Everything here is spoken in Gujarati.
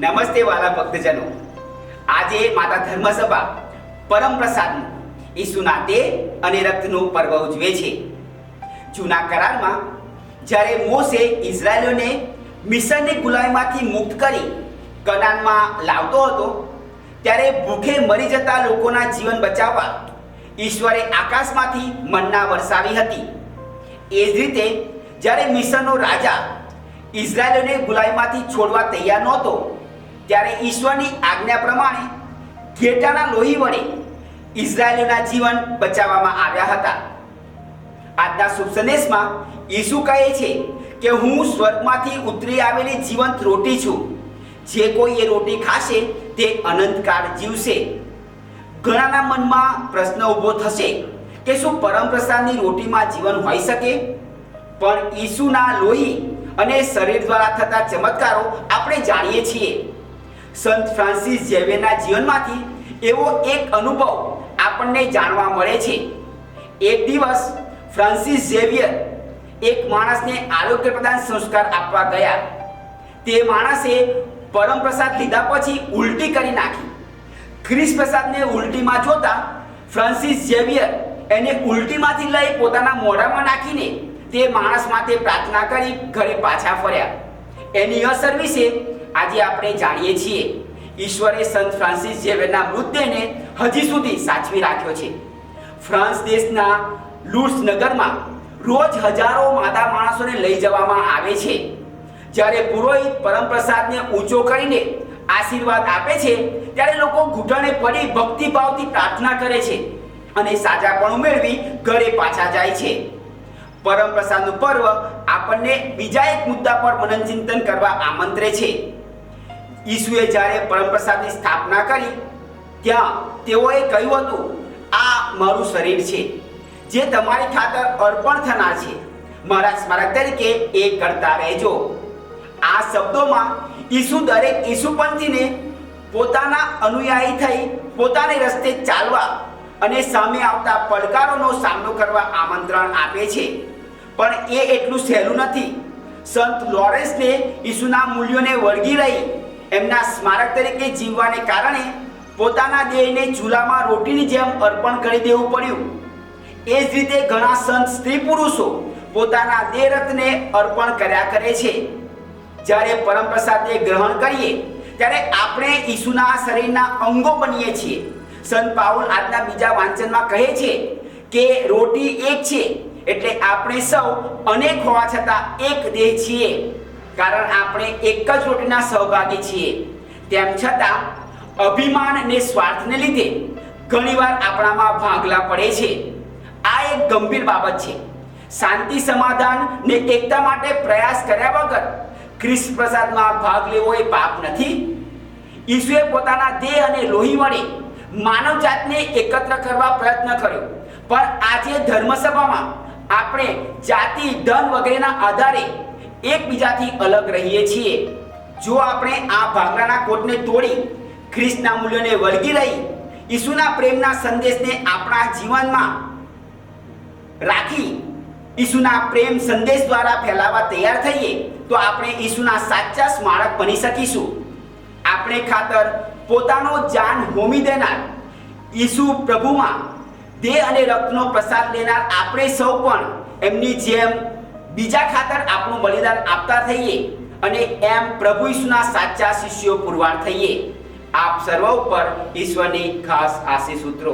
નમસ્તે વાલા ભક્તજનો. આજે માતા ધર્મસભા પરમ પ્રસાદનું ઈસુના તે અને રક્તનું પર્વ ઉજવે છે. જૂના કરારમાં જ્યારે મોસે ઇઝરાયલોને મિશનની ગુલામીમાંથી મુક્ત કરી કનાનમાં લાવતો હતો, ત્યારે ભૂખે મરી જતા લોકોના જીવન બચાવવા ઈશ્વરે આકાશમાંથી મન્ના વરસાવી હતી. એ જ રીતે જ્યારે મિશનનો રાજા ઇઝરાયલોને ગુલામીમાંથી છોડવા તૈયાર નહોતો ત્યારે ઈશ્વરની આજ્ઞા પ્રમાણે ઘેટાના લોહી વડે ઇઝરાયલોના જીવન બચાવવામાં આવ્યા હતા. આજના શુભ સંદેશમાં ઈસુ કહે છે કે હું સ્વર્ગમાંથી ઉતરી આવેલી જીવંત રોટી છું. જે કોઈ એ રોટી ખાશે તે અનંતકાળ જીવશે. ઘણાના મનમાં પ્રશ્ન ઊભો થશે કે શું પરમ પ્રસાદની રોટીમાં જીવન હોઈ શકે? પણ ઈસુના લોહી અને શરીર દ્વારા થતા ચમત્કારો આપણે જાણીએ છીએ. સંત ફ્રાન્સિસ ઝેવિયરના જીવનમાંથી એવો એક અનુભવ આપણને જાણવા મળે છે. એક દિવસ ફ્રાન્સિસ ઝેવિયર એક માણસને આરોગ્ય પ્રદાન સંસ્કાર આપવા ગયા. તે માણસે પરમ પ્રસાદ લીધા પછી ઉલટી કરી નાખી. ખ્રિસ પ્રસાદને ઉલટીમાં જોતા ફ્રાન્સિસ ઝેવિયર એને ઉલટીમાંથી લઈ પોતાના મોઢામાં નાખીને તે માણસ માટે પ્રાર્થના કરી ઘરે પાછા ફર્યા. એની અસર વિશે આજે આપણે જાણીએ છીએ ઈશ્વરે સંત ફ્રાન્સિસ ઝેવિયરના મૃતદેહને હજી સુધી સાચવી રાખ્યો છે. ફ્રાન્સ દેશના લુર્સ નગરમાં રોજ હજારો માદા માણસોને લઈ જવામાં આવે છે. જ્યારે પુરોહિત પરમપ્રસાદને ઊંચો કરીને આશીર્વાદ આપે છે, ત્યારે લોકો ઘૂંટણે પડી ભક્તિભાવથી પ્રાર્થના કરે છે અને સાજાપણું મેળવી ઘરે પાછા જાય છે. પરમપ્રસાદનું પર્વ આપણને બીજા એક મુદ્દા પર મનન ચિંતન કરવા આમંત્રે છે. ઈસુએ જ્યારે પરમપ્રસાદની સ્થાપના કરી, ત્યાં તેઓએ કહ્યું હતું, આ મારું શરીર છે, જે તમારી ખાતર અર્પણ થનાર છે. મારા સ્મારક તરીકે એ કરતા રહેજો. આ શબ્દોમાં ઈસુ દરેક ઈસુપંથીને પોતાના અનુયાયી થઈ પોતાને રસ્તે ચાલવા અને સામે આવતા પડકારોનો સામનો કરવા આમંત્રણ આપે છે. પણ એ એટલું સહેલું નથી. સંત લોરેન્સને ઈસુના મૂલ્યોને વળગી રહી એમના સ્મારક તરીકે જીવવાને કારણે પોતાના દેહને ચૂલામાં રોટીની જેમ અર્પણ કરી દેવું પડ્યું. એ જ રીતે ઘણા સંત સ્ત્રી પુરુષો પોતાના દેહરથને અર્પણ કર્યા કરે છે. જ્યારે પરમપ્રસાદને ગ્રહણ કરીએ, ત્યારે આપણે ઈસુના શરીરના અંગો બનીએ છીએ. સંત પાઉલ આજના બીજા વાંચનમાં કહે છે કે રોટી એક છે, એટલે આપણે સૌ અનેક હોવા છતાં એક દેહ છીએ. કારણ આપણે એક જ રોટીના સહભાગી છીએ. તેમ છતાં, અભિમાન અને સ્વાર્થને લીધે ઘણીવાર આપણામાં ભાગલા પડે છે. આ એક ગંભીર બાબત છે. શાંતિ સમાધાન ને એકતા માટે પ્રયાસ કર્યા વગર ખ્રિસ્ત પ્રસાદમાં ભાગ લેવો એ પાપ નથી. ઈસુએ પોતાના દેહ અને લોહી વડે માનવ જાતને એકત્ર કરવા પ્રયત્ન કર્યો. પણ આજે ધર્મસભામાં આપણે જાતિ, ધન વગેરેના આધારે એકબીજાથી અલગ રહીએ છીએ. જો આપણે આ ભાગલાના કોટને તોડી ખ્રિસ્તના મૂલ્યોને વળગી રહી ઈસુના પ્રેમના સંદેશને આપણા જીવનમાં રાખી ઈસુના પ્રેમ સંદેશ દ્વારા ફેલાવા તૈયાર થઈએ, તો આપણે ઈસુના સાચા સ્મારક બની શકીશું. આપણે ખાતર પોતાનો જાન હોમી દેનાર ઈસુ પ્રભુમાં દેહ અને રક્તનો પ્રસાદ લેનાર આપણે સૌ પણ એમની જેમ બીજા ખાતર આપણું બલિદાન આપતા થઈએ અને એમ પ્રભુ ઈસુના સાચા શિષ્યો પુરવાર થઈએ. આપ સર્વ ઉપર ઈશ્વરની ખાસ આશીષ સૂત્રો